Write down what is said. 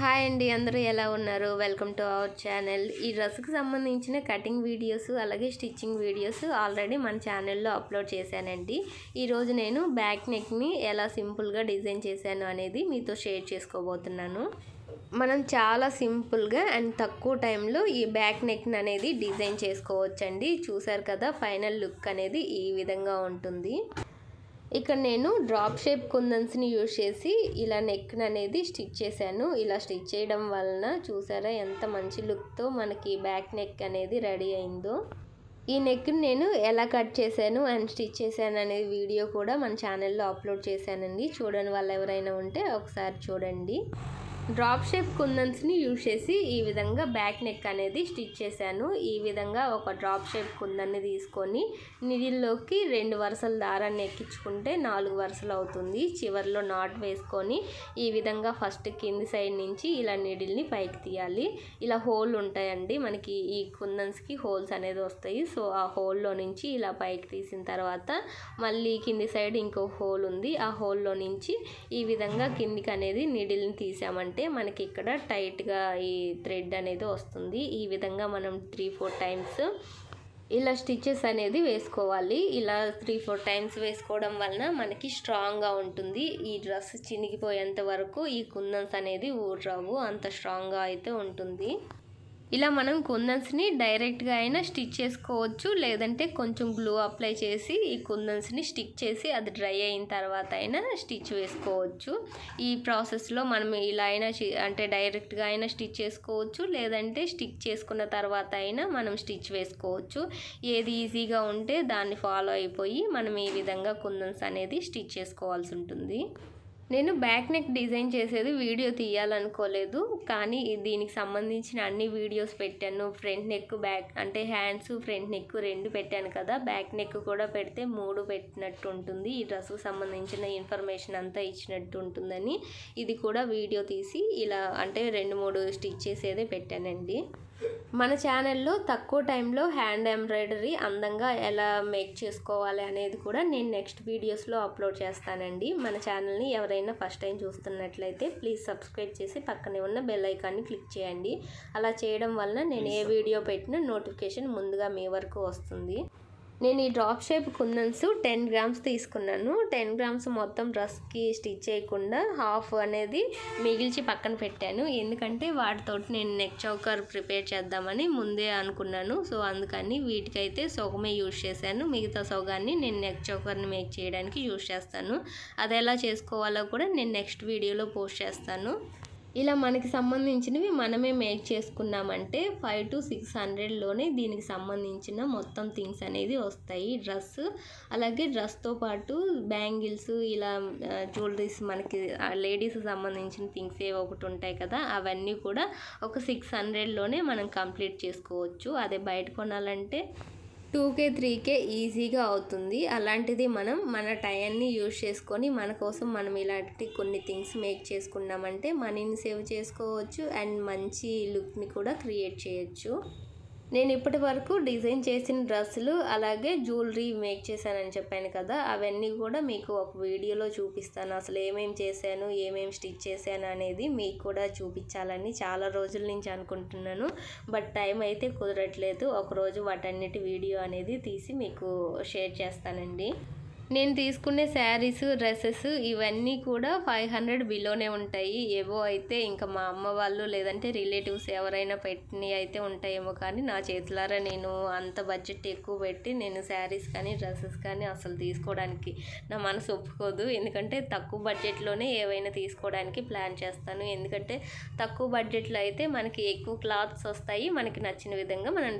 Hi అండి అందరూ ఎలా ఉన్నారు? Welcome to our channel. ఈ డ్రెస్కి సంబంధించిన కటింగ్ వీడియోస్ అలాగే స్టిచ్చింగ్ వీడియోస్ ఆల్రెడీ మన ఛానల్లో అప్లోడ్ చేశానండి. ఈరోజు నేను బ్యాక్ నెక్ని ఎలా సింపుల్గా డిజైన్ చేశాను అనేది మీతో షేర్ చేసుకోబోతున్నాను. మనం చాలా సింపుల్గా అండ్ తక్కువ టైంలో ఈ బ్యాక్ నెక్ అనేది డిజైన్ చేసుకోవచ్చండి. చూసారు కదా ఫైనల్ లుక్ అనేది ఈ విధంగా ఉంటుంది. ఇక్కడ నేను డ్రాప్ షేప్ కుందన్స్ని యూజ్ చేసి ఇలా నెక్ అనేది స్టిచ్ చేశాను. ఇలా స్టిచ్ చేయడం వలన చూసారా ఎంత మంచి లుక్తో మనకి బ్యాక్ నెక్ అనేది రెడీ అయిందో. ఈ నెక్ని నేను ఎలా కట్ చేశాను అండ్ స్టిచ్ చేశాను అనేది వీడియో కూడా మన ఛానల్లో అప్లోడ్ చేశానండి. చూడని వాళ్ళు ఎవరైనా ఉంటే ఒకసారి చూడండి. డ్రాప్ షేప్ కుందన్స్ని యూజ్ చేసి ఈ విధంగా బ్యాక్ నెక్ అనేది స్టిచ్ చేశాను. ఈ విధంగా ఒక డ్రాప్ షేప్ కుందన్ని తీసుకొని నిడిల్లోకి రెండు వరుసల దారాన్ని ఎక్కించుకుంటే నాలుగు వరుసలు అవుతుంది. చివరిలో నాట్ వేసుకొని ఈ విధంగా ఫస్ట్ కింది సైడ్ నుంచి ఇలా నిడిల్ని పైకి తీయాలి. ఇలా హోల్ ఉంటాయండి మనకి ఈ కుందన్స్కి హోల్స్ అనేది వస్తాయి. సో ఆ హోల్లో నుంచి ఇలా పైకి తీసిన తర్వాత మళ్ళీ కింది సైడ్ ఇంకో హోల్ ఉంది. ఆ హోల్లో నుంచి ఈ విధంగా కిందికి అనేది నిడిల్ని అంటే మనకి ఇక్కడ టైట్గా ఈ థ్రెడ్ అనేది వస్తుంది. ఈ విధంగా మనం త్రీ ఫోర్ టైమ్స్ ఇలా స్టిచెస్ అనేది వేసుకోవాలి. ఇలా త్రీ ఫోర్ టైమ్స్ వేసుకోవడం వలన మనకి స్ట్రాంగ్గా ఉంటుంది. ఈ డ్రెస్ చినిగిపోయేంత వరకు ఈ కుందన్స్ అనేది ఊర్రావు అంత స్ట్రాంగ్గా అయితే ఉంటుంది. ఇలా మనం కుందన్స్ని డైరెక్ట్గా అయినా స్టిచ్ చేసుకోవచ్చు లేదంటే కొంచెం గ్లూ అప్లై చేసి ఈ కుందన్స్ని స్టిక్ చేసి అది డ్రై అయిన తర్వాత అయినా స్టిచ్ వేసుకోవచ్చు. ఈ ప్రాసెస్లో మనం ఇలా అయినా అంటే డైరెక్ట్గా అయినా స్టిచ్ చేసుకోవచ్చు లేదంటే స్టిక్ చేసుకున్న తర్వాత అయినా మనం స్టిచ్ వేసుకోవచ్చు. ఏది ఈజీగా ఉంటే దాన్ని ఫాలో అయిపోయి మనం ఈ విధంగా కుందన్స్ అనేది స్టిచ్ చేసుకోవాల్సి ఉంటుంది. నేను బ్యాక్ నెక్ డిజైన్ చేసేది వీడియో తీయాలనుకోలేదు కానీ దీనికి సంబంధించిన అన్ని వీడియోస్ పెట్టాను. ఫ్రంట్ నెక్ బ్యాక్ అంటే హ్యాండ్స్ ఫ్రంట్ నెక్ రెండు పెట్టాను కదా. బ్యాక్ నెక్ కూడా పెడితే మూడు పెట్టినట్టు ఉంటుంది. ఈ డ్రెస్కు సంబంధించిన ఇన్ఫర్మేషన్ అంతా ఇచ్చినట్టు ఉంటుందని ఇది కూడా వీడియో తీసి ఇలా అంటే రెండు మూడు స్టిచ్ చేసేదే పెట్టానండి. మన ఛానల్లో తక్కువ టైంలో హ్యాండ్ ఎంబ్రాయిడరీ అందంగా ఎలా మేక్ చేసుకోవాలి అనేది కూడా నేను నెక్స్ట్ వీడియోస్లో అప్లోడ్ చేస్తానండి. మన ఛానల్ని ఎవరైనా ఫస్ట్ టైం చూస్తున్నట్లయితే ప్లీజ్ సబ్స్క్రైబ్ చేసి పక్కనే ఉన్న బెల్ ఐకాన్ని క్లిక్ చేయండి. అలా చేయడం వలన నేను ఏ వీడియో పెట్టినా నోటిఫికేషన్ ముందుగా మీ వరకు వస్తుంది. నేను ఈ drop shape kundans ten grams తీసుకున్నాను. టెన్ గ్రామ్స్ మొత్తం డ్రెస్కి స్టిచ్ చేయకుండా హాఫ్ అనేది మిగిల్చి పక్కన పెట్టాను. ఎందుకంటే వాటితోటి నేను నెక్ చౌకర్ ప్రిపేర్ చేద్దామని ముందే అనుకున్నాను. సో అందుకని వీటికైతే సొగమే యూజ్ చేశాను. మిగతా సొగాన్ని నేను నెక్ చౌకర్ని మేక్ చేయడానికి యూజ్ చేస్తాను. అది ఎలా చేసుకోవాలో కూడా నేను నెక్స్ట్ వీడియోలో పోస్ట్ చేస్తాను. ఇలా మనకి సంబంధించినవి మనమే మేక్ చేసుకున్నామంటే ఫైవ్ టు సిక్స్ హండ్రెడ్లోనే దీనికి సంబంధించిన మొత్తం థింగ్స్ అనేది వస్తాయి. డ్రెస్ అలాగే డ్రెస్తో పాటు బ్యాంగిల్స్ ఇలా జ్యువెలరీస్ మనకి లేడీస్ సంబంధించిన థింగ్స్ ఏవో ఒకటి ఉంటాయి కదా అవన్నీ కూడా ఒక సిక్స్ హండ్రెడ్లోనే మనం కంప్లీట్ చేసుకోవచ్చు. అదే బయట కొనాలంటే టూ కే త్రీ కే ఈజీగా అవుతుంది. అలాంటిది మనం మన టైంని యూజ్ చేసుకొని మన కోసం మనం ఇలాంటి కొన్ని థింగ్స్ మేక్ చేసుకున్నామంటే మనీని సేవ్ చేసుకోవచ్చు అండ్ మంచి లుక్ని కూడా క్రియేట్ చేయొచ్చు. నేను ఇప్పటి వరకు డిజైన్ చేసిన డ్రెస్సులు అలాగే జ్యువెలరీ మేక్ చేశానని చెప్పాను కదా అవన్నీ కూడా మీకు ఒక వీడియోలో చూపిస్తాను. అసలు ఏమేమి చేశాను ఏమేమి స్టిచ్ చేశాను అనేది మీకు కూడా చూపించాలని చాలా రోజుల నుంచి అనుకుంటున్నాను. బట్ టైం అయితే కుదరట్లేదు. ఒకరోజు వాటన్నిటి వీడియో అనేది తీసి మీకు షేర్ చేస్తానండి. నేను తీసుకునే శారీస్ డ్రెస్సెస్ ఇవన్నీ కూడా ఫైవ్ హండ్రెడ్ బిలోనే ఉంటాయి. ఏవో అయితే ఇంకా మా అమ్మ వాళ్ళు లేదంటే రిలేటివ్స్ ఎవరైనా పెట్టినవి అయితే ఉంటాయేమో కానీ నా చేతులారా నేను అంత బడ్జెట్ ఎక్కువ పెట్టి నేను శారీస్ కానీ డ్రెస్సెస్ కానీ అసలు తీసుకోవడానికి నా మనసు ఒప్పుకోదు. ఎందుకంటే తక్కువ బడ్జెట్లోనే ఏవైనా తీసుకోవడానికి ప్లాన్ చేస్తాను. ఎందుకంటే తక్కువ బడ్జెట్లో అయితే మనకి ఎక్కువ క్లాత్స్ వస్తాయి. మనకి నచ్చిన విధంగా మనం